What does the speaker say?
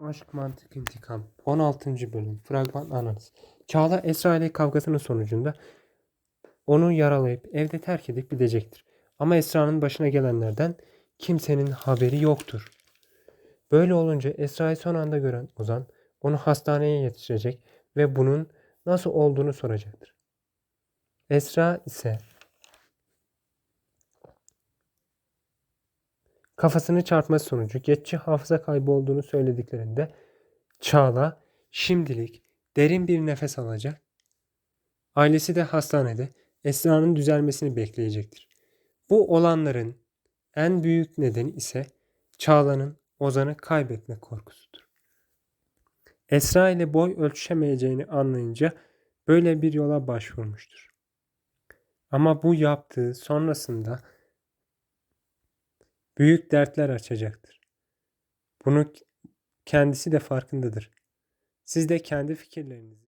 Aşk Mantık İntikam 16. bölüm Fragman analiz Çağla Esra ile kavgasının sonucunda onu yaralayıp evde terk edip gidecektir. Ama Esra'nın başına gelenlerden kimsenin haberi yoktur. Böyle olunca Esra'yı son anda gören Ozan onu hastaneye yetiştirecek ve bunun nasıl olduğunu soracaktır. Esra ise kafasını çarpması sonucu geçici hafıza kaybı olduğunu söylediklerinde Çağla şimdilik derin bir nefes alacak. Ailesi de hastanede Esra'nın düzelmesini bekleyecektir. Bu olanların en büyük nedeni ise Çağla'nın Ozan'ı kaybetme korkusudur. Esra ile boy ölçüşemeyeceğini anlayınca böyle bir yola başvurmuştur. Ama bu yaptığı sonrasında büyük dertler açacaktır. Bunu kendisi de farkındadır. Siz de kendi fikirlerinizi